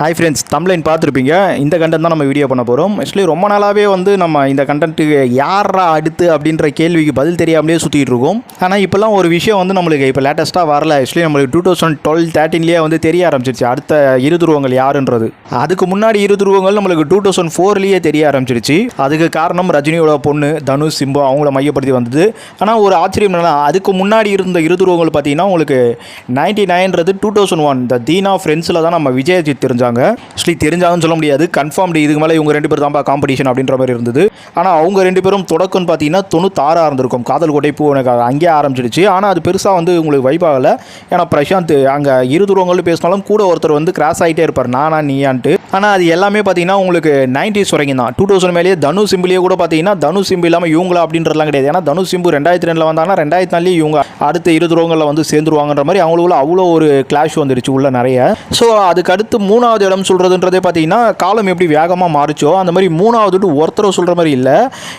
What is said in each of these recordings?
Hi friends தமிழின் பார்த்துருப்பீங்க. இந்த கண்டென்ட் தான் நம்ம வீடியோ பண்ண போகிறோம் ஆக்சுவலி ரொம்ப நாளாகவே வந்து நம்ம இந்த கண்டென்ட்டுக்கு யாரா அடுத்து அப்படின்ற கேள்விக்கு பதில் தெரியாமலே சுற்றிட்டு இருக்கோம். ஆனால் இப்போல்லாம் ஒரு விஷயம் வந்து நம்மளுக்கு இப்போ லேட்டஸ்ட்டாக வரல. ஆக்சுவலி நம்மளுக்கு டூ தௌசண்ட் டுவெல் தேர்ட்டின்லேயே வந்து தெரிய ஆரம்பிச்சிருச்சு. அடுத்த இரு துருவங்கள் யாருன்றது. அதுக்கு முன்னாடி இரு துருவங்கள் நம்மளுக்கு டூ தௌசண்ட் ஃபோர்லேயே தெரிய ஆரம்பிச்சிருச்சு. அதுக்கு காரணம் ரஜினியோட பொண்ணு தனுஷ் சிம்பு அவங்கள மையப்படுத்தி வந்தது. ஆனால் ஒரு ஆச்சரியம் என்னன்னா அதுக்கு முன்னாடி இருந்த இரு துருவங்கள் பார்த்தீங்கன்னா உங்களுக்கு ninety நைன்றது two thousand one the Dheena ஃப்ரெண்ட்ஸில் தான் நம்ம விஜயஜித் தெரிஞ்சாங்க ஆக்சுவலி தெரிஞ்சாலும் சொல்ல முடியாது. கன்ஃபார்ம்டு இதுக்கு மேலே இவங்க ரெண்டு பேர் தான்ப்பா காம்படிஷன் அப்படின்ற மாதிரி இருந்தது. ஆனால் அவங்க ரெண்டு பேரும் தொடக்கம்னு பார்த்தீங்கன்னா தொண்ணூத்தாறாக இருந்திருக்கும் காதல் கோட்டை பூ எனக்கு அங்கேயே ஆரம்பிச்சிடுச்சு ஆனால் அது பெருசாக வந்து உங்களுக்கு வைப் ஆகலை. ஏன்னா பிரசாந்த் அங்கே இரு துருவங்கள் பேசினாலும் கூட ஒருத்தர் வந்து கிராஸ் ஆகிட்டே இருப்பார். நானா நீயான்ட்டு. ஆனால் அது எல்லாமே பார்த்தீங்கன்னா உங்களுக்கு நைன்டிஸ் வரைக்கும் தான். டூ தௌசண்ட் மேலேயே தனு சிம்பிளியே கூட பார்த்தீங்கன்னா தனு சிம்பு இல்லாமல் இவங்களா அப்படின்றதுலாம் கிடையாது. ஏன்னா தனு சிம்பு ரெண்டாயிரத்தி ரெண்டில் வந்தாங்கன்னா ரெண்டாயிரத்தி நாலுலேயே இவங்க அடுத்த இரு துருவங்களில் வந்து சேர்ந்துருவாங்கன்ற மாதிரி அவங்களுக்குள்ள அவ்வளோ ஒரு கிளாஷ் வந்துடுச்சு உள்ள நிறைய. ஸோ அதுக்கு அடுத்து மூணாவது இடம் சொல்கிறதுன்றதே பார்த்தீங்கன்னா காலம் எப்படி வேகமாக மாறிச்சோ அந்த மாதிரி மூணாவதுன்ட்டு ஒருத்தரை சொல்கிற மாதிரி இல்லை.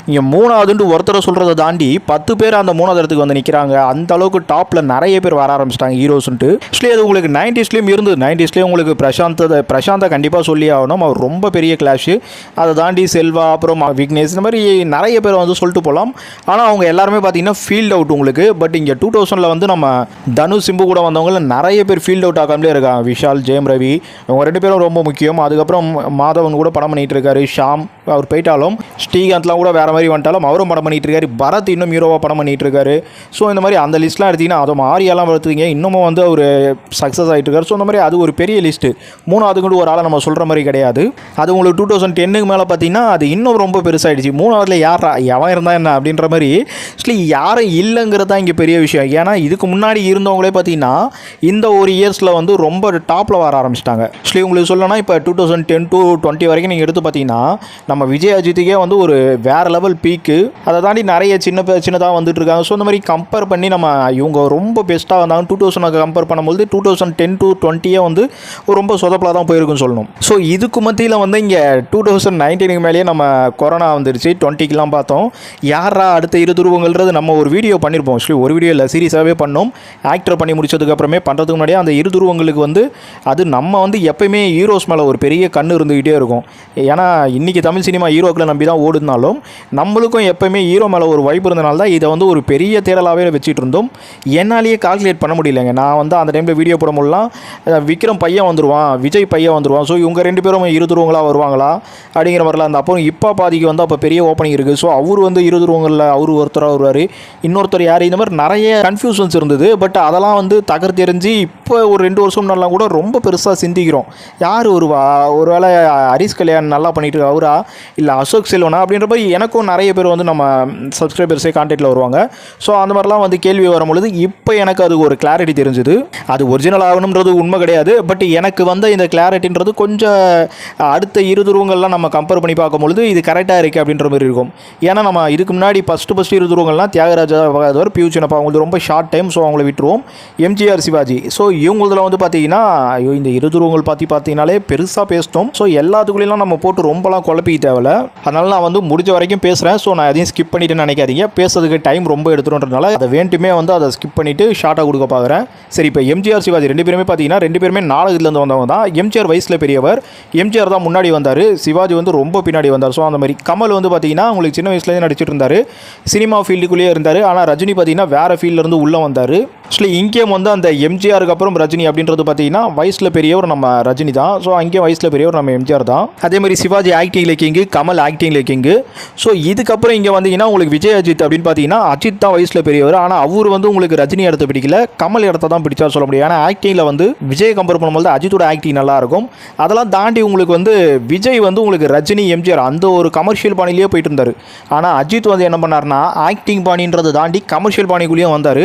இங்கே மூணாவதுன்ட்டு ஒருத்தரை சொல்கிறத தாண்டி பத்து பேர் அந்த மூணாவது இடத்துக்கு வந்து நிற்கிறாங்க அந்த அளவுக்கு டாப்பில் நிறைய பேர் வர ஆரம்பிச்சிட்டாங்க ஹீரோஸ்ன்ட்டு ஆக்சுவலி அது உங்களுக்கு நைன்டிஸ்லேயும் இருந்தது. நைன்டிஸ்லேயும் உங்களுக்கு பிரசாந்த் பிரசாந்தை கண்டிப்பாக சொல்லி ஆகணும். அவர் ரொம்ப பெரிய கிளாஷு அதை தாண்டி செல்வா அப்புறம் விக்னேஷ் இந்த மாதிரி நிறைய பேர் வந்து சொல்லிட்டு போகலாம் ஆனால் அவங்க எல்லாருமே பார்த்தீங்கன்னா ஃபீல்ட் அவுட் உங்களுக்கு. பட் இங்கே டூ தௌசண்டில் வந்து நம்ம தனு சிம்பு கூட வந்தவங்கள நிறைய பேர் ஃபீல்ட் அவுட் ஆகாமலே இருக்காங்க. விஷால் ஜெயம் ரவி அவங்க ரெண்டு பேரும் ரொம்ப முக்கியம். அதுக்கப்புறம் மாதவன் கூட படம் பண்ணிகிட்டு இருக்காரு. ஷாம் அவர் போயிட்டாலும் ஸ்ரீகாந்த்லாம் கூட வேறு மாதிரி வந்துட்டாலும் அவரும் படம் பண்ணிகிட்டு இருக்காரு. பரத் இன்னும் ஹீரோவாக படம் பண்ணிகிட்டு இருக்காரு. ஸோ இந்த மாதிரி அந்த லிஸ்ட்லாம் எடுத்திங்கன்னா அதுவும் ஆரியாலாம் வளர்த்துங்க இன்னமும் வந்து அவர் சக்ஸஸ் ஆகிட்டு இருக்காரு. ஸோ இந்த மாதிரி அது ஒரு பெரிய லிஸ்ட்டு மூணாவது கூட ஒரு ஆளை நம்ம சொல்கிற மாதிரி கிடையாது. அது உங்களுக்கு டூ தௌசண்ட் டென்னுக்கு மேலே பார்த்தீங்கன்னா அது இன்னும் ரொம்ப பெருசாகிடுச்சு மூணாவதுல யாரா எவன் இருந்தால் என்ன அப்படின்ற மாதிரி ஆக்சுவலி யாரும் இல்லைங்கிறது தான் இங்கே பெரிய விஷயம். ஏன்னா இதுக்கு முன்னாடி இருந்தவங்களே பார்த்தீங்கன்னா இந்த ஒரு இயர்ஸில் வந்து ரொம்ப டாப்பில் வர ஆரம்பிச்சிட்டாங்க. ஆக்சுவலி உங்களுக்கு சொல்லணும்னா இப்போ two thousand ten to twenty வரைக்கும் நீங்கள் எடுத்து பார்த்தீங்கன்னா நம்ம விஜய் அஜித்துக்கே வந்து ஒரு வேறு லெவல் பீக்கு அதை தாண்டி நிறைய சின்ன சின்னதாக வந்துட்டு இருக்காங்க ஸோ இந்த மாதிரி கம்பேர் பண்ணி நம்ம இவங்க ரொம்ப பெஸ்ட்டாக வந்தாங்க. டூ தௌசண்ட் கம்பேர் பண்ணும்போது டூ தௌசண்ட் டென் டூ டுவெண்ட்டியே வந்து ரொம்ப சொதப்பலாக தான் போயிருக்குன்னு சொல்லணும். ஸோ இதுக்கு மத்தியில் வந்து இங்கே டூ தௌசண்ட் நைன்டீனுக்கு மேலேயே நம்ம கொரோனா வந்துருச்சு. டுவெண்ட்டிக்கெலாம் பார்த்தோம். யாரா அடுத்த இரு துருவங்கள்ன்றது நம்ம ஒரு வீடியோ பண்ணியிருப்போம் ஆக்சுவலி ஒரு வீடியோ இல்லை சீரியஸாகவே பண்ணோம். ஆக்டர் பண்ணி முடிச்சதுக்கப்புறமே பண்ணுறதுக்கு முன்னாடியே அந்த இரு துருவங்களுக்கு வந்து அது நம்ம வந்து எப்பயுமே ஹீரோஸ் மேலே ஒரு பெரிய கண் இருந்துக்கிட்டே இருக்கும். ஏன்னா இன்றைக்கி தமிழ் சினிமா ஹீரோக்களை நம்பி தான் ஓடுனாலும் நம்மளுக்கும் எப்போயுமே ஹீரோ மேலே ஒரு வைப்பு இருந்தனால தான் இதை வந்து ஒரு பெரிய தேடலாகவே வச்சுட்டு இருந்தோம். என்னாலேயே கால்குலேட் பண்ண முடியலங்க. நான் வந்து அந்த டைமில் வீடியோ போட முடியலாம் விக்ரம் பையன் வந்துடுவான் விஜய் பையன் வந்துடுவான் ஸோ இவங்க ரெண்டு பேரும் இரு துருவங்களாக வருவாங்களா? அப்படிங்கிற மாதிரிலாம் அந்த அப்புறம் இப்போ பாதிக்கு வந்து அப்போ பெரிய ஓப்பனிங் இருக்குது ஸோ அவர் வந்து இரு துருவங்களில் அவர் ஒருத்தராக வருவார். இன்னொருத்தர் யார்? இந்த மாதிரி நிறைய கன்ஃபியூஷன்ஸ் இருந்தது. பட் அதெல்லாம் வந்து தகர்த்தெறிஞ்சு இப்போ ஒரு ரெண்டு வருஷம் நல்லா கூட ரொம்ப பெருசாக சிந்திக்கிறோம். யார் வருவா ஒருவேளை ஹரிஷ் கல்யாண் நல்லா பண்ணிட்டு அவரா? இல்லை அசோக் செல்வனா? அப்படின்ற எனக்கும் நிறைய பேர் வந்து நம்ம சப்ஸ்கிரைபர்ஸே கான்டாக்டில் வருவாங்க. ஸோ அந்த மாதிரிலாம் வந்து கேள்வி வரும்பொழுது இப்போ எனக்கு அது ஒரு கிளாரிட்டி தெரிஞ்சுது. அது ஒரிஜினல் ஆகணுன்றது உண்மை கிடையாது. பட் எனக்கு வந்த இந்த கிளாரிட்டின்றது கொஞ்சம் அடுத்த இரு துருவங்கள்லாம் நம்ம கம்பேர் பண்ணி பார்க்கும்பொழுது இது கரெக்டாக இருக்குது அப்படின்ற மாதிரி இருக்கும். ஏன்னா நம்ம இதுக்கு முன்னாடி ஃபஸ்ட்டு ஃபஸ்ட்டு இரு துருவங்கள்லாம் தியாகராஜா பகதவர் பியூ சின்னப்பா அவங்களுக்கு ரொம்ப ஷார்ட் டைம் ஸோ அவங்கள விட்டுருவோம். எம்ஜிஆர் சிவாஜி. ஸோ இவங்களதுல வந்து பார்த்தீங்கன்னா ஐயோ இந்த இரு துருவங்கள் பார்த்து பார்த்தீங்கனாலே பெருசாக பேசிட்டோம். ஸோ எல்லாத்துக்குள்ளேயும் நம்ம போட்டு ரொம்பலாம் குழப்பிக்க தேவையில்ல. அதனால நான் வந்து முடிஞ்ச வரைக்கும் பேசுகிறேன் ஸோ நான் எதையும் ஸ்கிப் பண்ணிட்டேன்னு நினைக்காதீங்க. பேசுறதுக்கு டைம் ரொம்ப எடுத்துருன்றதுனால அதை வேண்டுமே வந்து அதை ஸ்கிப் பண்ணிவிட்டு ஷார்ட்டாக கொடுக்க பார்க்குறேன் சரி இப்போ எம்ஜிஆர் சிவாஜி ரெண்டு பேருமே பார்த்தீங்கன்னா ரெண்டு பேருமே நாடகத்துலேருந்து வந்தவங்க தான். எம்ஜிஆர் வயசில் பெரியவர். எம்ஜிஆர் தான் முன்னாடி வந்தார். சிவாஜி வந்து ரொம்ப பின்னாடி வந்தார். ஸோ அந்த மாதிரி. கமல் வந்து பார்த்தீங்கன்னா உங்களுக்கு சின்ன வயசுலேருந்து நடிச்சிட்டு இருந்தார். சினிமா ஃபீல்டுக்குள்ளேயே இருந்தார். ஆனால் ரஜினி பார்த்தீங்கன்னா வேறு ஃபீல்ட்லேருந்து உள்ளே வந்தார். ஆக்சுவலி இங்கேயும் வந்து அந்த எம்ஜிஆருக்கு அப்புறம் ரஜினி அப்படின்றது பார்த்தீங்கன்னா வயசில் பெரியவர் நம்ம ரஜினி தான். ஸோ அங்கேயும் வயசில் பெரியவர் நம்ம எம்ஜிஆர் தான். அதே மாதிரி சிவாஜி ஆக்டிங்கில் கிங்கு கமல் ஆக்டிங்கில் கிங்கு ஸோ இதுக்கப்புறம் இங்கே வந்தீங்கன்னா உங்களுக்கு விஜய் அஜித் அப்படின்னு பார்த்தீங்கன்னா அஜித் தான் வயசில் பெரியவர். ஆனால் அவர் வந்து உங்களுக்கு ரஜினி இடத்த பிடிக்கல கமல் இடத்த தான் பிடிச்சா சொல்ல முடியும். ஏன்னா ஆக்டிங்கில் வந்து விஜய் கம்பேர் பண்ணும்போது அஜித்தோட ஆக்டிங் நல்லாயிருக்கும் அதெல்லாம் தாண்டி உங்களுக்கு வந்து விஜய் வந்து உங்களுக்கு ரஜினி எம்ஜிஆர் அந்த ஒரு கமர்ஷியல் பாணிலேயே போயிட்டு இருந்தார். ஆனால் அஜித் வந்து என்ன பண்ணார்னா ஆக்டிங் பாணின்றதை தாண்டி கமர்ஷியல் பாணிக்குள்ளேயும் வந்தார்.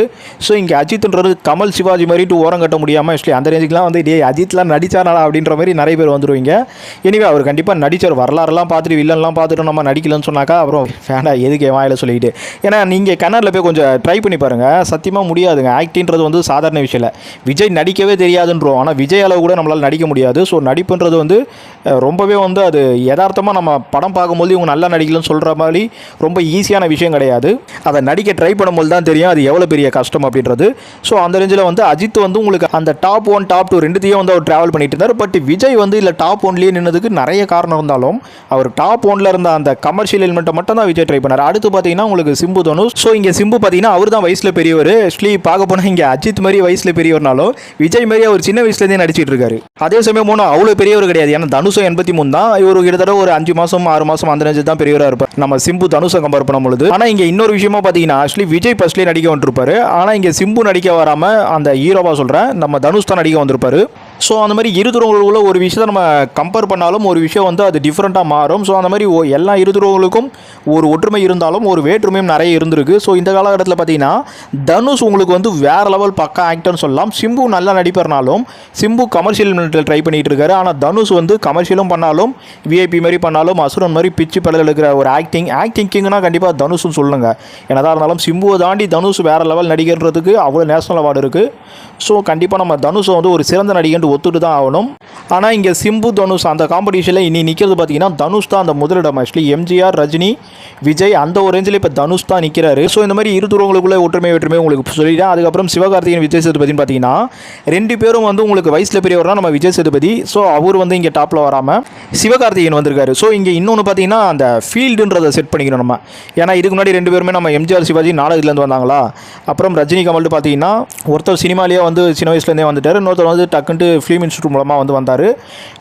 ஸோ இங்கே அஜித் அஜித்ன்றது கமல் சிவாஜி மாதிரிட்டு ஓரம் கட்ட முடியாமல் ஆக்சுவலி அந்த ரேஞ்சுக்குலாம் வந்து டே அஜித்லாம் நடித்தாரா அப்படின்ற மாதிரி நிறைய பேர் வந்துருவீங்க. எனிவே அவர் கண்டிப்பாக நடித்தார் வரலாறுலாம் பார்த்துட்டு வில்லன்லாம் பார்த்துட்டு நம்ம நடிக்கலன்னு சொன்னாக்கா அப்புறம் வேண்டாம் எதுக்கு வாயில் வாயில சொல்லிக்கிட்டு? ஏன்னா நீங்கள் கன்னரில் போய் கொஞ்சம் ட்ரை பண்ணி பாருங்கள் சத்தியமாக முடியாதுங்க. ஆக்டின்றது வந்து சாதாரண விஷயம் இல்லை. விஜய் நடிக்கவே தெரியாதுன்றோம். ஆனால் விஜய் அளவு கூட நம்மளால் நடிக்க முடியாது. ஸோ நடிப்புன்றது வந்து ரொம்பவே வந்து அது யதார்த்தமாக நம்ம படம் பார்க்கும்போது இவங்க நல்லா நடிக்கலன்னு சொல்கிற மாதிரி ரொம்ப ஈஸியான விஷயம் கிடையாது. அதை நடிக்க ட்ரை பண்ணும்போது தான் தெரியும் அது எவ்வளோ பெரிய கஷ்டம் அப்படின்றது. ஸோ அந்த ரேஞ்சில் வந்து அஜித் வந்து உங்களுக்கு அந்த டாப் ஒன் டாப் டூ ரெண்டுத்தையும் வந்து அவர் ட்ராவல் பண்ணிட்டு இருந்தார் பட் விஜய் வந்து இல்லை டாப் ஒன்லேயே நின்னதுக்கு நிறைய காரணம் இருந்தாலும் அவர் டாப் ஒன்ல இருந்த அந்த கமர்ஷியல் எலிமெண்ட்டை மட்டும் தான் விஜய் ட்ரை பண்ணார். அடுத்து பார்த்தீங்கன்னா உங்களுக்கு சிம்பு தோணும் ஸோ இங்கே சிம்பு பார்த்தீங்கன்னா அவர் தான் வயசில் பெரியவர். ஆக்சுவலி பார்க்க போனால் இங்கே அஜித் மாதிரி வயசில் பெரியவர்னாலும் விஜய் மாதிரி அவர் சின்ன வயசுலேருந்தே நடிச்சிட்டு இருக்காரு. அதே சமயம் போனால் அவ்வளோ பெரியவர் கிடையாது. ஏன்னா தனுஷம் எண்பத்தி மூணு தான். இவர் கிட்டத்தட்ட ஒரு அஞ்சு மாதம் ஆறு மாதம் அந்த ரேஞ்சு தான் பெரியவராக இருப்பார். நம்ம சிம்பு தனுஷம் கம்பேர் பண்ணும் பொழுது. ஆனால் இங்கே இன்னொரு விஷயமா பார்த்தீங்கன்னா ஆக்சுவலி விஜய் ஃபர்ஸ்ட்லேயே நடிக்க வந்துருப்பாரு. ஆனால் இங்கே சிம்பு நடிக்க வராமல் அந்த ஹீரோவா சொல்கிறேன் நம்ம தனுஷ் தான் நடிக்க வந்திருப்பாரு. ஸோ அந்த மாதிரி இருதுறவங்களுக்குள்ள ஒரு விஷயத்தை நம்ம கம்பேர் பண்ணாலும் ஒரு விஷயம் வந்து அது டிஃப்ரெண்ட்டாக மாறும். ஸோ அந்த மாதிரி ஒ- எல்லா இருதுறவங்களுக்கும் ஒரு ஒற்றுமை இருந்தாலும் ஒரு வேற்றுமையும் நிறைய இருந்திருக்கு. ஸோ இந்த காலகட்டத்தில் பார்த்தீங்கன்னா தனுஷ் உங்களுக்கு வந்து வேறு லெவல் பக்கா ஆக்டர்னு சொல்லலாம். சிம்பு நல்லா நடிப்பறனாலும் சிம்பு கமர்ஷியல் ட்ரை பண்ணிகிட்டு இருக்காரு. ஆனால் தனுஷ் வந்து கமர்ஷியலும் பண்ணாலும் விஐபி மாதிரி பண்ணாலும் அசுரன் மாதிரி பிச்சு படல் இருக்கிற ஒரு ஆக்டிங் ஆக்டிங் கிங்னா கண்டிப்பாக தனுஷ்னு சொல்லுங்கள் என்னதான் இருந்தாலும் சிம்புவை தாண்டி தனுஷ் வேறு லெவல் நடிகர்ன்றதுக்கு அவ்வளோ நேஷனல் அவார்டு இருக்குது ஸோ கண்டிப்பாக நம்ம தனுஷை வந்து ஒரு சிறந்த நடிகன்ட்டு ஒத்துட்டு தான் ஆகணும். ஆனால் இங்கே சிம்பு தனுஷ் அந்த காம்படிஷனில் இனி நிற்கிறது பார்த்தீங்கன்னா தனுஷ் தான் அந்த முதலிடம். ஆக்சுவலி எம்ஜிஆர் ரஜினி விஜய் அந்த ஒரு ரேஞ்சில் இப்போ தனுஷ் தான் நிற்கிறாரு ஸோ இந்த மாதிரி இரு தூரங்களுக்குள்ளே ஒற்றுமை வெற்றுமை உங்களுக்கு சொல்லிட்டேன். அதுக்கப்புறம் சிவகார்த்திகேயன் விஜய் சேதுபதினு பார்த்தீங்கன்னா ரெண்டு பேரும் வந்து உங்களுக்கு வயசில் பெரியவர்னா நம்ம விஜய் சேதுபதி. ஸோ அவர் வந்து இங்கே டாப்பில் வராமல் சிவகார்த்திகேயன் வந்திருக்காரு. ஸோ இங்கே இன்னொன்று பார்த்தீங்கன்னா அந்த ஃபீல்டுன்றதை செட் பண்ணிக்கணும் நம்ம. ஏன்னா இதுக்கு முன்னாடி ரெண்டு பேருமே நம்ம எம்ஜிஆர் சிவாஜி நாடகத்துலேருந்து வந்தாங்களா? அப்புறம் ரஜினி கமல்ட்டு பார்த்தீங்கன்னா ஒருத்தர் சினிமாலேயே வந்து சின்ன வயசுலேருந்தே வந்துட்டார். இன்னொருத்தர் வந்து டக்குன்ட்டு ஃபிலிம் இன்ஸ்டியூட் மூலமாக வந்து வந்தார்.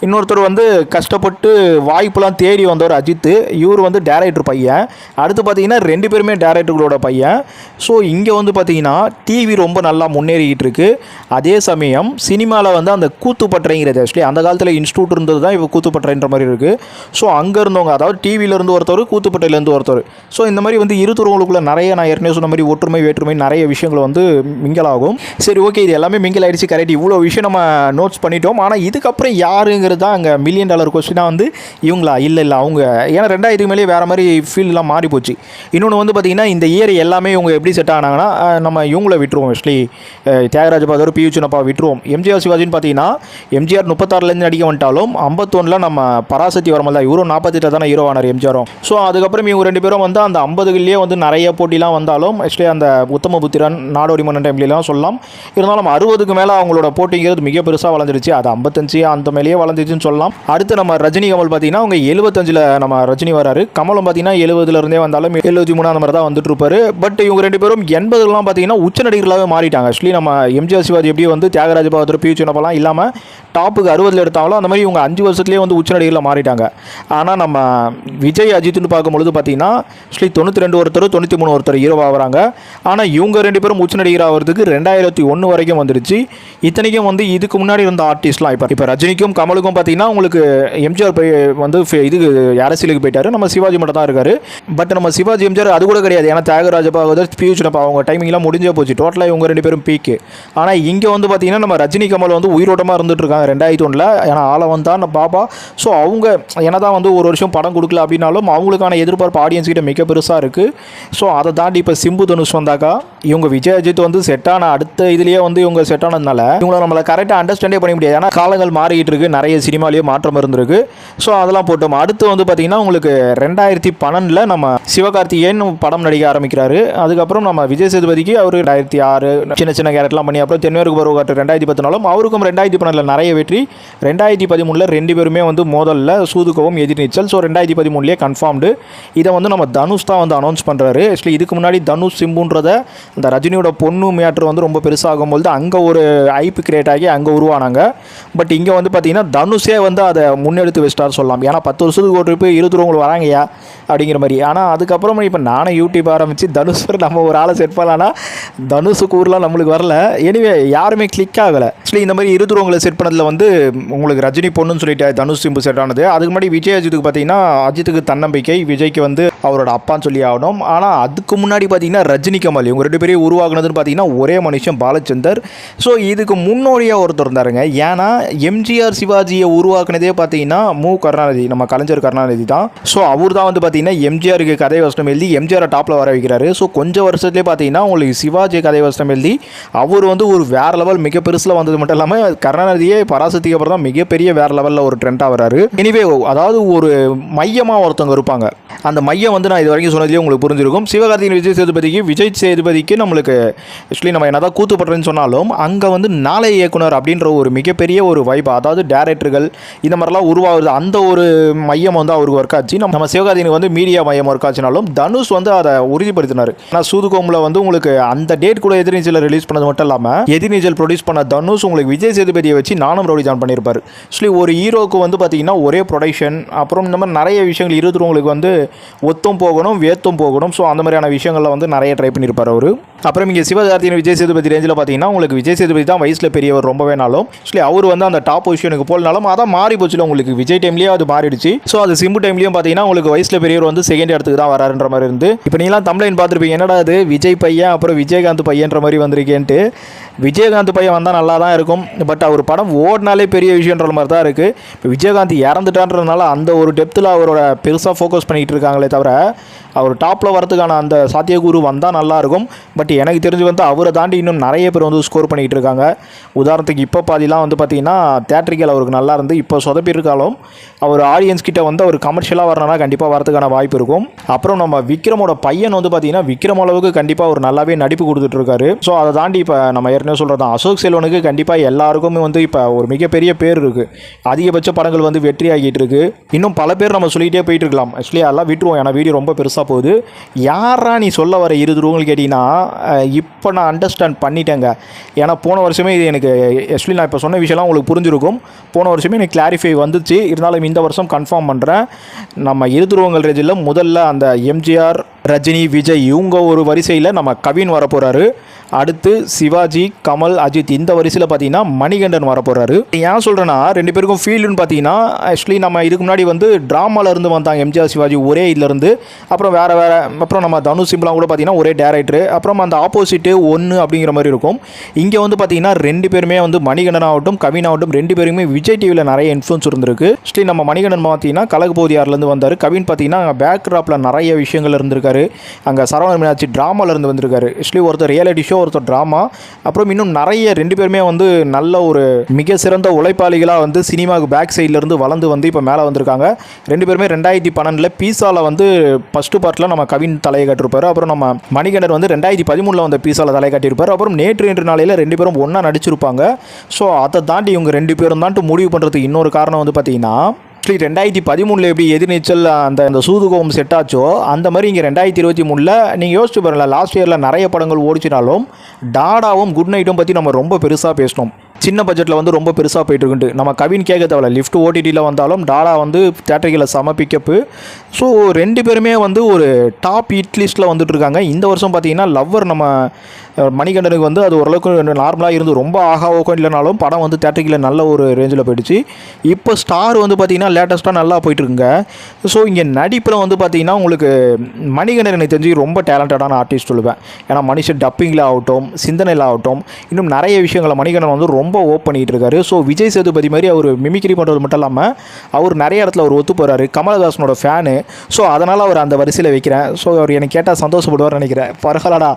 இன்னொருத்தர் வந்து கஷ்டப்பட்டு வாய்ப்புலாம் தேடி வந்தவர் அஜித் இவர் வந்து டேரக்டர் பையன். அடுத்து பார்த்தீங்கன்னா ரெண்டு பேருமே டேரக்டர்களோட பையன். ஸோ இங்கே வந்து பார்த்தீங்கன்னா டிவி ரொம்ப நல்லா முன்னேறிக்கிட்டு இருக்குது அதே சமயம் சினிமாவில் வந்து அந்த கூத்துப்பட்டறைங்கிறது ஆக்சுவலி அந்த காலத்தில் இன்ஸ்டியூட் இருந்தது தான் இப்போ கூத்துப்பட்டறைன்ற மாதிரி இருக்குது ஸோ அங்கே இருந்தவங்க அதாவது டிவியில இருந்து ஒருத்தர் கூத்துப்பட்டையிலேருந்து ஒருத்தர் ஸோ இந்த மாதிரி வந்து இருத்துறவங்களுக்குள்ள நிறைய நான் ஏற்கனவே சொன்ன மாதிரி ஒற்றுமை வேற்றுமை நிறைய விஷயங்கள் வந்து மிங்கல் ஆகும் சரி ஓகே இது எல்லாமே மிங்கல் ஆயிடுச்சு கரெக்ட் இவ்வளோ விஷயம் நம்ம நோட்ஸ் பண்ணிட்டோம். ஆனால் இதுக்கப்புறம் யாருங்கிறது தான் அங்கே மில்லியன் டாலர் கொஸ்டினாக வந்து இவங்களா? இல்லை இல்லை அவங்க. ஏன்னா ரெண்டாயிரத்துக்கு மேலே வேறு மாதிரி ஃபீல்டெலாம் மாறி போச்சு. இன்னொன்று வந்து பார்த்திங்கன்னா இந்த இயர் எல்லாமே இவங்க எப்படி செட் ஆனாங்கன்னா நம்ம இவங்கள விட்டுருவோம் actually Thyagaraja father P Chinnappa விட்டுருவோம். எம்ஜிஆர் சிவாஜின்னு பார்த்தீங்கன்னா எம்ஜிஆர் முப்பத்தாறுலேருந்து நடிக்க வந்துட்டாலும் ஐம்பத்தொன்னில் நம்ம பராசக்தி வரமல் தான் இவரும் நாற்பத்தெட்டில் தானே ஹீரோ ஆனார் எம்ஜிஆரும் ஸோ அதுக்கப்புறம் இவங்க ரெண்டு பேரும் வந்து அந்த ஐம்பதுகள்லேயே வந்து நிறைய போட்டிலாம் வந்தாலும் ஆக்சுவலி அந்த உத்தமபுத்திரன் நாடோடி மன்னன் டைம்லாம் சொல்லலாம். இருந்தாலும் அறுபதுக்கு மேலே அவங்களோட போட்டிங்கிறது மிக பெருசாக வளர்ந்துருச்சு அது ஐம்பத்தஞ்சு அந்த மேலேயே வளர்ந்துச்சுன்னு சொல்லலாம். அடுத்து நம்ம ரஜினி கமல் பார்த்தீங்கன்னா அவங்க எழுபத்தஞ்சில் நம்ம ரஜினி வராரு. கமலும் பார்த்தீங்கன்னா எழுபதுல இருந்தே வந்தாலும் எழுபத்தி மூணு அந்த மாதிரி தான் வந்துட்டு இருப்பாரு. பட் இவங்க ரெண்டு பேரும் எண்பதுலாம் பார்த்தீங்கன்னா உச்ச நடிகர்களாகவே மாறிட்டாங்க. ஆக்சுவலி நம்ம எம்ஜிஆர் சிவாஜி எப்படி வந்து தியாகராஜ பகதூர் பி சின்னப்பெல்லாம் இல்லாமல் டாப்புக்கு அறுபதில் எடுத்தாங்களோ அந்த மாதிரி இவங்க அஞ்சு வருஷத்துலேயே வந்து உச்ச நடிகரில் மாறிட்டாங்க. ஆனால் நம்ம விஜய் அஜித்னு பார்க்கும்பொழுது பார்த்தீங்கன்னா ஆக்சுவலி தொண்ணூற்றி ரெண்டு ஒருத்தர் தொண்ணூற்றி மூணு ஒருத்தர் ஹீரோவாக வராங்க. ஆனால் இவங்க ரெண்டு பேரும் உச்ச நடிகர் ஆகிறதுக்கு ரெண்டாயிரத்தி ஒன்று வரைக்கும் வந்துருச்சு இத்தனைக்கும் வந்து இதுக்கு முன்னாடி இருந்த ஆர்டிஸ்ட்லாம் இப்போ இப்போ ரஜினிக்கும் கமலுக்கும் பார்த்தீங்கன்னா உங்களுக்கு எம்ஜிஆர் போய் வந்து இது அரசியலுக்கு போயிட்டாரு? நம்ம சிவாஜி மட்டும் தான் இருக்காரு. பட் நம்ம சிவாஜி எம்ஜிஆர் அது கூட கிடையாது. ஏன்னா தியாகராஜ பாகவதர் பியூச்சனப்பா அவங்க டைமிங்லாம் முடிஞ்சே போச்சு. டோட்டலாக இவங்க ரெண்டு பேரும் பீக்கு ஆனால் இங்கே வந்து பார்த்தீங்கன்னா நம்ம ரஜினி கமல் வந்து உயிரோட்டமாக இருந்துட்டு இருக்காங்க ரெண்டாயிரத்தி ஒன்றில் ஏன்னா ஆளவன் தான் பாபா. ஸோ அவங்க என்னதான் வந்து ஒரு வருஷம் படம் கொடுக்கல அப்படின்னாலும் அவங்களுக்கான எதிர்பார்ப்பு ஆடியன்ஸ் கிட்ட மிக பெருசாக இருக்குது ஸோ அதை தாண்டி இப்போ சிம்பு தனுஷ் வந்தாக்கா இவங்க விஜய் அஜித் வந்து செட் ஆன அடுத்த இதுலேயே வந்து இவங்க செட் ஆனதுனால இவங்களை நம்மளை கரெக்டாக அண்டர்ஸ்டாண்டே பண்ண முடியாது. ஏன்னா காலங்கள் மாறிக்கிட்டு இருக்கு நிறைய சினிமாலேயே மாற்றம் இருந்திருக்கு. ஸோ அதெல்லாம் போட்டோம். அடுத்து வந்து பார்த்தீங்கன்னா உங்களுக்கு ரெண்டாயிரத்தி பன்னெண்டில் நம்ம சிவகார்த்திகேயன் படம் நடிக்க ஆரம்பிக்கிறாரு. அதுக்கப்புறம் நம்ம விஜய் சேதுபதிக்கு அவர் ரெண்டாயிரத்தி ஆறு சின்ன சின்ன கேரக்டர்லாம் பண்ணி அப்புறம் தென்மேற்கு பருவ காட்டு ரெண்டாயிரத்தி பத்தினாலும் அவருக்கும் ரெண்டாயிரத்தி பன்னெண்டில் நிறைய வெற்றி. ரெண்டாயிரத்தி பதிமூணில் ரெண்டு பேருமே வந்து மோதலில் சூதுகவும் எதிர்நீச்சல் ஸோ ரெண்டாயிரத்தி பதிமூணுலேயே கன்ஃபார்ம்டு இதை வந்து நம்ம தனுஷ் தான் வந்து அனௌன்ஸ் பண்ணுறாரு ஆக்சுவலி இதுக்கு முன்னாடி தனுஷ் சிம்புன்றத அந்த ரஜினியோட பொண்ணு மேட்ரு வந்து ரொம்ப பெருசாகும் போது அங்கே ஒரு ஐப்பு கிரியேட் ஆகி அங்கே ஆனாங்க பட் இங்கே வந்து பார்த்தீங்கன்னா தனுஷே வந்து அதை முன்னெடுத்து வச்சிட்டார் சொல்லலாம். ஏன்னா பத்து வருஷத்துக்கு ஒரு ட்ரிப்பு இருபது வராங்கய்யா அப்படிங்கிற மாதிரி. ஆனால் அதுக்கப்புறம் இப்போ நானே யூடியூப் ஆரம்பித்து தனுஷ் நம்ம ஒரு ஆளை செட் பண்ணலான்னா தனுஷுக்கு கூறுலாம் நம்மளுக்கு வரல. எனிவே யாருமே கிளிக் ஆகலை. ஆக்சுவலி இந்த மாதிரி இருதுருவங்களை செட் பண்ணதில் வந்து உங்களுக்கு ரஜினி பொண்ணுன்னு சொல்லிட்டு தனுஷ் சிம்பு செட் ஆனது. அதுக்கு முன்னாடி விஜய் அஜித்துக்கு பார்த்தீங்கன்னா அஜித்துக்கு தன்னம்பிக்கை விஜய்க்கு வந்து அவரோட அப்பான்னு சொல்லி ஆகணும். ஆனால் அதுக்கு முன்னாடி பார்த்தீங்கன்னா ரஜினி கமல் இவங்க ரெண்டு பேரையும் உருவாக்குனதுன்னு பார்த்தீங்கன்னா ஒரே மனுஷன் பாலச்சந்தர். ஸோ இதுக்கு முன்னோடியாக ஒருத்தர் இருந்தாருங்க ஏன்னா எம்ஜிஆர் சிவாஜியை உருவாக்குனதே பார்த்தீங்கன்னா மு. கருணாநிதி நம்ம கலைஞர் கருணாநிதி தான். ஸோ அவர் தான் வந்து பார்த்தீங்கன்னா எம்ஜிஆருக்கு கதை வசனம் எழுதி எம்ஜிஆரை டாப்பில் வர வைக்கிறாரு. ஸோ கொஞ்சம் வருஷத்துலேயே பார்த்தீங்கன்னா உங்களுக்கு சிவாஜி கதை வசனம் எழுதி அவர் வந்து ஒரு வேற லெவல் மிக பெருசில் வந்தது மட்டும் இல்லாமல் கருணாநிதியே பராசக்திக்கு அப்புறம் தான் மிகப்பெரிய வேற லெவலில் ஒரு ட்ரெண்டாக வராரு எனிவே அதாவது ஒரு மையமாக ஒருத்தவங்க இருப்பாங்க. அந்த மையம் வந்து நான் இது வரைக்கும் சொன்னதுலேயே உங்களுக்கு புரிஞ்சிருக்கும். சிவகார்த்திகேயன் விஜய் சேதுபதிக்கு விஜய் சேதுபதிக்கு நம்மளுக்கு ஆக்சுவலி நம்ம என்னதான் தான் கூத்துப்படுறேன்னு சொன்னாலும் அங்கே வந்து நாளை இயக்குனர் அப்படின்ற ஒரு மிகப்பெரிய ஒரு வைப் அதாவது டேரக்டர்கள் இந்த மாதிரிலாம் உருவாகுது. அந்த ஒரு மையம் வந்து அவருக்கு ஒர்க் ஆச்சு. நம்ம நம்ம வந்து மீடியா மையம் ஒர்க் ஆச்சுனாலும் தனுஷ் வந்து அதை உறுதிப்படுத்தினார். ஆனால் சூதுகோமில் வந்து உங்களுக்கு அந்த டேட் கூட எதிர்நீச்சல் ரிலீஸ் பண்ணது மட்டும் இல்லாமல் எதிர்நீச்சல் ப்ரொடியூஸ் பண்ண தனுஷ் உங்களுக்கு விஜய் சேதுபதியை வச்சு நானும் ரவுடி ஜான் பண்ணியிருப்பார் ஆக்சுவலி ஒரு ஹீரோக்கு வந்து பார்த்தீங்கன்னா ஒரே ப்ரொடக்ஷன் அப்புறம் இந்த மாதிரி நிறைய விஷயங்கள் இருக்கிறவங்களுக்கு வந்து ஒத்தும் போகணும் வேத்தும் போகணும். ஸோ அந்த மாதிரியான விஷயங்களில் வந்து நிறைய ட்ரை பண்ணியிருப்பார் அவர். அப்புறம் இங்கே சிவகார்த்தியின் விஜய் சேதுபதி ரேஞ்சில் பார்த்தீங்கன்னா உங்களுக்கு விஜய் சேதுபதி தான் வயசில் பெரியவர் ரொம்பவே நாளும். ஆக்சுவலி அவர் வந்து அந்த டாப் பொசிஷனுக்கு போலனாலும் அதான் மாறி போச்சுல உங்களுக்கு. விஜய் டைம்லேயே அது மாறிடுச்சு. ஸோ அது சிம்பு டைம்லேயும் பார்த்தீங்கன்னா உங்களுக்கு வயசில் பெரியவர் வந்து செகண்ட் இடத்துக்கு தான் வராருன்ற மாதிரி இருந்து. இப்போ நீங்களாம் தமிழன் பார்த்துருப்பீங்க. என்னடா அது விஜய் பையன் அப்புறம் விஜயகாந்த் பையன்ற மாதிரி வந்திருக்கேன்ட்டு. விஜயகாந்த் பையன் வந்தால் நல்லா தான் இருக்கும். பட் அவர் படம் ஓடினாலே பெரிய விஷயன்ற மாதிரி தான் இருக்குது இப்போ விஜயகாந்த் இறந்துட்டான்றதுனால அந்த ஒரு டெப்த்தில் அவரோட பெருசாக ஃபோக்கஸ் பண்ணிகிட்டு இருக்காங்களே தவிர அவர் டாப்பில் வரதுக்கான அந்த சாத்தியக்கூறு வந்தால் நல்லாயிருக்கும் பட் எனக்கு தெரிஞ்சு வந்து அவரை தாண்டி இன்னும் நிறைய பேர் வந்து ஸ்கோர் பண்ணிகிட்டு இருக்காங்க. உதாரணத்துக்கு இப்போ பாதிலாம் வந்து பார்த்தீங்கன்னா தேட்ரிக்கல் அவருக்கு நல்லா இருந்து இப்போ சொதப்பியிருக்காலும் அவர் ஆடியன்ஸ் கிட்டே வந்து அவர் கமர்ஷியலாக வரணும்னா கண்டிப்பாக வரதுக்கான வாய்ப்பு இருக்கும். அப்புறம் நம்ம விக்ரமோட பையன் வந்து பார்த்தீங்கன்னா விக்ரம் அளவுக்கு கண்டிப்பாக அவர் நல்லாவே நடிப்பு கொடுத்துட்ருக்காரு ஸோ அதை தாண்டி இப்போ நம்ம என்ன சொல்கிறது தான் அசோக் செல்வனுக்கு கண்டிப்பாக எல்லாருக்குமே வந்து இப்போ ஒரு மிகப்பெரிய பேர் இருக்குது அதிகபட்ச படங்கள் வந்து வெற்றி ஆகிட்டு இருக்கு. இன்னும் பல பேர் நம்ம சொல்லிகிட்டே போயிட்டு இருக்கலாம். ஆக்சுவலி அதெல்லாம் விட்டுருவோம். ஏன்னா வீடியோ ரொம்ப பெருசாக போகுது. யாரா நீ சொல்ல வர இருதுருவங்கள் கேட்டிங்கன்னா இப்போ நான் அண்டர்ஸ்டாண்ட் பண்ணிட்டேங்க. ஏன்னா போன வருஷமே இது எனக்கு ஆக்சுவலி நான் இப்போ சொன்ன விஷயம்லாம் உங்களுக்கு புரிஞ்சிருக்கும். போன வருஷமே எனக்கு கிளாரிஃபை வந்துச்சு. இருந்தாலும் இந்த வருஷம் கன்ஃபார்ம் பண்ணுறேன் நம்ம இருதுருவங்கள் ரேஞ்சில் முதல்ல அந்த எம்ஜிஆர் ரஜினி விஜய் இவங்க ஒரு வரிசையில் நம்ம கவின் வரப்போகிறாரு அடுத்து சிவாஜி கமல் அஜித் இந்த வரிசையில் பார்த்தீங்கன்னா மணிகண்டன் வரப்போகிறாரு ஏன் சொல்கிறேன்னா ரெண்டு பேருக்கும் ஃபீல்டுன்னு பார்த்தீங்கன்னா ஆக்சுவலி நம்ம இதுக்கு முன்னாடி வந்து ட்ராமால வந்தாங்க எம்ஜிஆர் சிவாஜி ஒரே இதுலேருந்து அப்புறம் வேறு வேறு அப்புறம் நம்ம தனுஷ் சிம்லாம் கூட பார்த்தீங்கன்னா ஒரே டேரக்டர் அப்புறம் அந்த ஆப்போசிட்டு ஒன்று அப்படிங்கிற மாதிரி இருக்கும். இங்கே வந்து பார்த்தீங்கன்னா ரெண்டு பேருமே வந்து மணிகண்டன் ஆகட்டும் கவின் ஆகட்டும் ரெண்டு பேருமே விஜய் டிவியில் நிறைய இன்ஃப்ளூன்ஸ் இருந்திருக்கு. ஆக்சுவலி நம்ம மணிகண்டன் பார்த்தீங்கன்னா கலகுபோதியார்லேருந்து வந்தார். கவின் பார்த்தீங்கன்னா பேக்ராப்பில் நிறைய விஷயங்கள் இருந்திருக்காரு. அங்கே சரவண மீனாட்சி ட்ராமாலேருந்து வந்திருக்காரு. ஆக்சுவலி ஒருத்தர் ரியாலிட்டி ஷோ ஒருத்தர் ட்ராமா அப்புறம் இன்னும் நிறைய ரெண்டு பேருமே வந்து நல்ல ஒரு மிக சிறந்த உழைப்பாளிகளாக வந்து சினிமாவுக்கு பேக் சைட்லேருந்து வளர்ந்து வந்து இப்போ மேலே வந்திருக்காங்க. ரெண்டு பேருமே ரெண்டாயிரத்தி பன்னெண்டில் பீஸாவில் வந்து ஃபஸ்ட்டு பார்ட்டில் நம்ம கவின் தலையை கட்டிருப்பார் அப்புறம் நம்ம மணிகண்டர் வந்து ரெண்டாயிரத்தி பதிமூணில் வந்த பீஸாவில் தலையை கட்டியிருப்பார். அப்புறம் நேற்று இன்று நாளையில் ரெண்டு பேரும் ஒன்றா நடிச்சிருப்பாங்க. ஸோ அதை தாண்டி இவங்க ரெண்டு பேரும் தான்ட்டு முடிவு பண்ணுறதுக்கு இன்னொரு காரணம் வந்து பார்த்தீங்கன்னா ஆக்சுவலி ரெண்டாயிரத்தி பதிமூணில் எப்படி எதிர்நீச்சல் அந்த அந்த சூதுகோம் செட் ஆச்சோ அந்த மாதிரி இங்கே ரெண்டாயிரத்தி இருபத்தி மூணில் நீங்கள் யோசிச்சு பாருங்களேன் லாஸ்ட் இயரில் நிறைய படங்கள் ஓடிச்சினாலும் டாடாவும் குட் நைட்டும் பற்றி நம்ம ரொம்ப பெருசாக பேசினோம். சின்ன பட்ஜெட்டில் வந்து ரொம்ப பெருசாக போயிட்டு இருக்குன்ட்டு நம்ம கவின் கேட்க தேவையில்ல. லிஃப்ட் ஓடிடியில் வந்தாலும் டாடா வந்து தேட்டரிகளை சம பிக்கப்பு ஸோ ரெண்டு பேருமே வந்து ஒரு டாப் ஹிட் லிஸ்ட்டில் வந்துட்டு இருக்காங்க இந்த வருஷம் பார்த்தீங்கன்னா லவ்வர் நம்ம மணிகண்டனுக்கு வந்து அது ஓரளவுக்கு நார்மலாக இருந்து ரொம்ப ஆகா ஓக்கம் இல்லைனாலும் படம் வந்து தேட்டரிக்கில் நல்ல ஒரு ரேஞ்சில் போயிடுச்சு. இப்போ ஸ்டார் வந்து பார்த்திங்கன்னா லேட்டஸ்ட்டாக நல்லா போயிட்டுருக்குங்க. ஸோ இங்கே நடிப்பில் வந்து பார்த்திங்கன்னா உங்களுக்கு மணிகண்டன் எனக்கு தெரிஞ்சு ரொம்ப டேலண்டடான ஆர்டிஸ்ட் சொல்லுவேன். ஏன்னா மனுஷன் டப்பிங்கில் ஆகட்டும் சிந்தனையில் ஆகட்டும் இன்னும் நிறைய விஷயங்களை மணிகண்டன் வந்து ரொம்ப ஓப் பண்ணிகிட்டு இருக்காரு ஸோ விஜய் சேதுபதி மாதிரி அவர் மிமிக்ரி பண்ணுறது மட்டும் இல்லாமல் அவர் நிறைய இடத்துல அவர் ஒத்து போகிறாரு கமலஹாசனோட ஃபேனு ஸோ அதனால் அவர் அந்த வரிசையில் வைக்கிறேன். ஸோ அவர் எனக்கு கேட்டால் சந்தோஷப்படுவார்னு நினைக்கிறேன். பரவாயில்லடா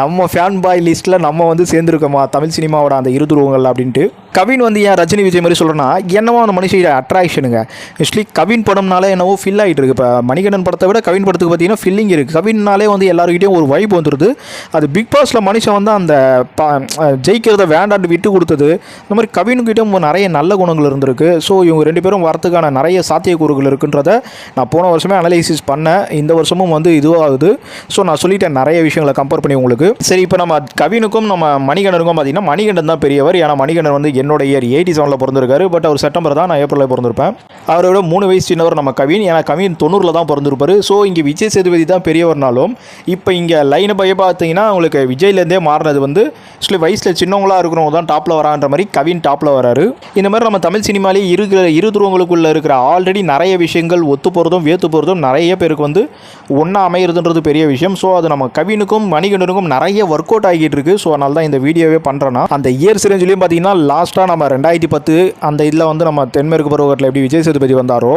நம்ம ஃபேன் பாய் லிஸ்ட்டில் நம்ம வந்து சேர்ந்துருக்கோமா? தமிழ் சினிமாவோட அந்த இருதுருவங்கள் அப்படின்ட்டு. கவின் வந்து ஏன் ரஜினி விஜய் மாதிரி சொல்கிறேன்னா என்னவோ அந்த மனுஷன் அட்ராக்ஷனுங்க ஆக்சுவலி கவின் படம்னாலே என்னவோ ஃபில் ஆகிட்டு இருக்கு. இப்போ மணிகண்டன் படத்தை விட கவின் படத்துக்கு பார்த்தீங்கன்னா ஃபில்லிங் இருக்குது கவின்னாலே வந்து எல்லாருக்கிட்டையும் ஒரு வைப் வந்துடுது அது பிக் பாஸில் மனுஷன் வந்து அந்த ப ஜெயிக்கிறத வேண்டான்னு விட்டு கொடுத்தது இந்த மாதிரி கவினுக்கிட்ட நிறைய நல்ல குணங்கள் இருந்திருக்கு. ஸோ இவங்க ரெண்டு பேரும் வரத்துக்கான நிறைய சாத்தியக்கூறுகள் இருக்குன்றத நான் போன வருஷமே அனலைசிஸ் பண்ணேன். இந்த வருஷமும் வந்து இதுவாகுது. ஸோ நான் சொல்லிட்டேன் நிறைய விஷயங்களை கம்பேர் பண்ணி உங்களுக்கு. சரி இப்போ நம்ம கவினுக்கும் நம்ம மணிகண்டனுக்கும் பார்த்தீங்கன்னா மணிகண்டன் தான் பெரியவர். ஏன்னா மணிகண்டன் வந்து என்னோட இயர் எயிட்டி செவனில் பிறந்திருக்காரு. பட் அவர் செப்டம்பர் தான் நான் ஏப்ரலில் பிறந்திருப்பேன். அவரை விட மூணு வயசு சின்னவர் நம்ம கவின். ஏன்னா கவின் தொண்ணூறில் தான் பிறந்திருப்பார். ஸோ இங்கே விஜய் சேதுபதி தான் பெரியவர்னாலும் இப்போ இங்கே லைனை பைய பார்த்தீங்கன்னா உங்களுக்கு விஜய்லேருந்தே மாறினது வந்து ஆக்சுவலி வயசில் சின்னவங்களாக இருக்கிறவங்க தான் டாப்பில் வரான்ற மாதிரி கவின் டாப்பில் வராரு. இந்த மாதிரி நம்ம தமிழ் சினிமாலே இருக்கிற இரு துருவங்களுக்குள்ள இருக்கிற ஆல்ரெடி நிறைய விஷயங்கள் ஒத்து போகிறதும் வேத்து போகிறதும் நிறைய பேருக்கு வந்து ஒன்றா அமையிறதுன்றது பெரிய விஷயம். ஸோ அது நம்ம கவினுக்கும் மணிகண்டனுக்கும் நிறைய ஒர்க் அவுட் ஆகிட்டு இருக்கு. ஸோ அதனால தான் இந்த வீடியோவே பண்ணுறேன்னா அந்த இயர் சிரஞ்சிலையும் பார்த்தீங்கன்னா லாஸ்ட்டாக நம்ம ரெண்டாயிரத்தி பத்து அந்த இதில் வந்து நம்ம தென்மேற்கு பருவகத்தில் எப்படி விஜய் சேதுபதி வந்தாரோ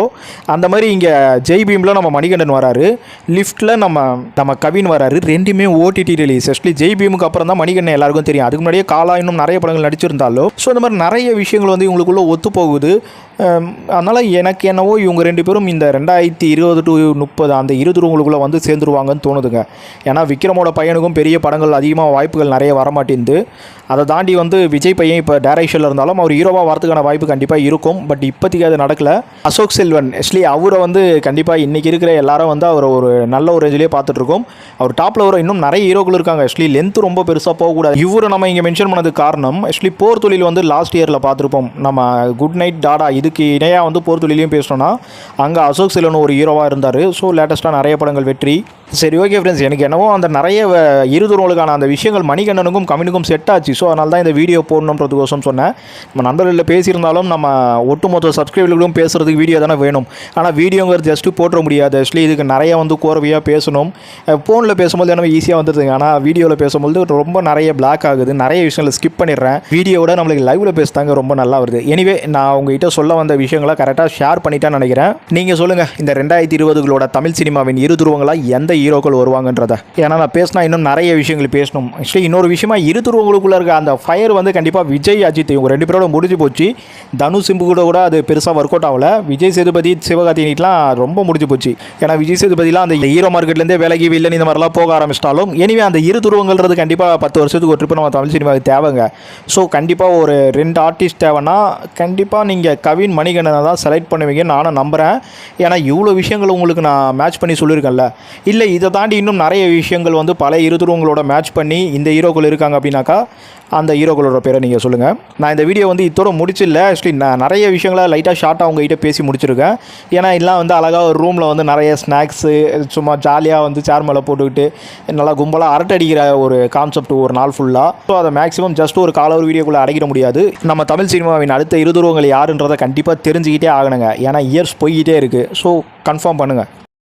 அந்த மாதிரி இங்கே ஜெய் பீமில் நம்ம மணிகண்டன் வராரு. லிஃப்ட்டில் நம்ம நம்ம கவின் வராரு. ரெண்டுமே ஓடிடி ரிலீஸ் எஸ்பெஷலி ஜெய் பீமுக்கு அப்புறம் தான் மணிகண்டன் எல்லாருக்கும் தெரியும். அதுக்கு முன்னாடியே காலா இன்னும் நிறைய படங்கள் நடிச்சிருந்தார் இருந்தாலும் ஸோ இந்த மாதிரி நிறைய விஷயங்கள் வந்து இவங்களுக்குள்ளே ஒத்து போகுது அதனால் எனக்கு என்னவோ இவங்க ரெண்டு பேரும் இந்த ரெண்டாயிரத்தி இருபது டு முப்பது அந்த இருபதுவங்களுக்குள்ளே வந்து சேர்ந்துருவாங்கன்னு தோணுதுங்க. ஏன்னா விக்ரமோட பையனுக்கும் பெரிய படங்கள் அதிகமாக வாய்ப்புகள் நிறைய வரமாட்டேங்குது அதை தாண்டி வந்து விஜய் பையன் இப்போ டேரக்ஷனில் இருந்தாலும் அவர் ஹீரோவாக வரதுக்கான வாய்ப்பு கண்டிப்பாக இருக்கும். பட் இப்போதைக்கு அது நடக்கலை. அசோக் செல்வன் ஆக்சுவலி அவரை வந்து கண்டிப்பாக இன்றைக்கி இருக்கிற எல்லாரும் வந்து அவர் ஒரு நல்ல ஒரு ரேஞ்சிலே பார்த்துட்ருக்கோம். அவர் டாப்பில் வர இன்னும் நிறைய ஹீரோக்கள் இருக்காங்க. ஆக்சுவலி லென்த்து ரொம்ப பெருசாக போகக்கூடாது. இவரை நம்ம இங்கே மென்ஷன் பண்ணது காரணம் ஆக்சுவலி போர் தொழில் வந்து லாஸ்ட் இயரில் பார்த்துருப்போம். நம்ம குட் நைட் டாடா இதுக்கு இணையாக வந்து போர் தொழிலையும் பேசணும்னா அங்கே அசோக் செல்வன் ஒரு ஹீரோவாக இருந்தார். ஸோ லேட்டஸ்ட்டாக நிறைய படங்கள் வெற்றி. சரி ஓகே ஃப்ரெண்ட்ஸ் எனக்கு என்னவோ அந்த நிறைய வ- இருதுறவங்களுக்கான அந்த விஷயங்கள் மணிகண்டனுக்கும் கமினுக்கும் செட் ஆச்சு. ஸோ அதனால தான் இந்த வீடியோ போடணுன்றதுக்கோசம் சொன்னேன். நம்ம நண்பர்களில் பேசியிருந்தாலும் நம்ம ஒட்டுமொத்த சப்ஸ்கிரைபர்களும் பேசுகிறதுக்கு வீடியோ தானே வேணும். ஆனால் வீடியோங்கிறது ஜஸ்ட்டு போட்டுற முடியாது. ஆக்சுவலி இதுக்கு நிறைய வந்து கோரவையாக பேசணும். ஃபோனில் பேசும்போது என்ன ஈஸியாக வந்துடுதுங்க ஆனால் வீடியோவில் பேசும்போது ரொம்ப நிறைய பிளாக் ஆகுது. நிறைய விஷயங்களை ஸ்கிப் பண்ணிடுறேன். வீடியோவோட நம்மளுக்கு லைவில் பேசுதாங்க ரொம்ப நல்லா வருது. எனிவே நான் உங்ககிட்ட சொல்ல வந்த விஷயங்களை கரெக்டாக ஷேர் பண்ணிட்டேன்னு நினைக்கிறேன். நீங்கள் சொல்லுங்கள் இந்த ரெண்டாயிரத்தி இருபதுகளோட தமிழ் சினிமாவின் இரு துருவங்களாக எந்த ஹீரோக்கள் வருவாங்கன்றத. ஏன்னா நான் பேசினா இன்னும் நிறைய விஷயங்கள் பேசணும். ஆக்சுவலி இன்னொரு விஷயமா இரு துருவங்களுக்குள்ள இருக்க அந்த ஃபயர் வந்து கண்டிப்பாக விஜய் அஜித் இவங்க ரெண்டு பேரோட முடிஞ்சு போச்சு. தனு சிம்பு கூட கூட அது பெருசாக ஒர்க் அவுட் ஆகல. விஜய் சேதுபதி சிவகார்த்திகேயன்லாம் ரொம்ப முடிஞ்சு போச்சு. ஏன்னா விஜய் சேதுபதிலாம் அந்த ஹீரோ மார்க்கெட்லேருந்தே விலகி வில்லன் இந்த மாதிரிலாம் போக ஆரம்பிச்சிட்டாலும் எனிவே அந்த இரு துருவங்கள்ன்றது கண்டிப்பாக பத்து வருஷத்துக்கு ஒரு ட்ரிப் நம்ம தமிழ் சினிமாவுக்கு தேவைங்க. ஸோ கண்டிப்பாக ஒரு ரெண்டு ஆர்டிஸ்ட் தேவைன்னா கண்டிப்பாக நீங்கள் கவின் மணிகண்டனை தான் செலக்ட் பண்ணுவீங்கன்னு நானும் நம்புகிறேன் ஏன்னா இவ்வளோ விஷயங்கள் உங்களுக்கு நான் மேட்ச் பண்ணி சொல்லியிருக்கேன்ல. இல்லை இதை தாண்டி இன்னும் நிறைய விஷயங்கள் வந்து பல இருதுருவங்களோட மேட்ச் பண்ணி இந்த ஹீரோக்கள் இருக்காங்க அப்படின்னாக்கா அந்த ஹீரோக்களோட பேரை நீங்கள் சொல்லுங்கள் நான் இந்த வீடியோ வந்து இத்தோட முடிச்சில்ல. ஆக்சுவலி நான் நிறைய விஷயங்களை லைட்டாக ஷார்ட்டாக உங்ககிட்ட பேசி முடிச்சிருக்கேன். ஏன்னா எல்லாம் வந்து அழகாக ஒரு ரூமில் வந்து நிறைய ஸ்நாக்ஸு சும்மா ஜாலியாக வந்து சேர் மேலே போட்டுக்கிட்டு நல்லா கும்பலாக அரட்டை அடிக்கிற ஒரு கான்செப்ட் ஒரு நாள் ஃபுல்லாக ஸோ அதை மேக்ஸிமம் ஜஸ்ட் ஒரு கால ஒரு வீடியோக்குள்ளே அடைக்கிட முடியாது. நம்ம தமிழ் சினிமாவின் அடுத்த இருதுருவங்கள் யாருன்றதை கண்டிப்பாக தெரிஞ்சுக்கிட்டே ஆகணுங்க. ஏன்னா இயர்ஸ் போய்கிட்டே இருக்குது ஸோ கன்ஃபார்ம் பண்ணுங்கள்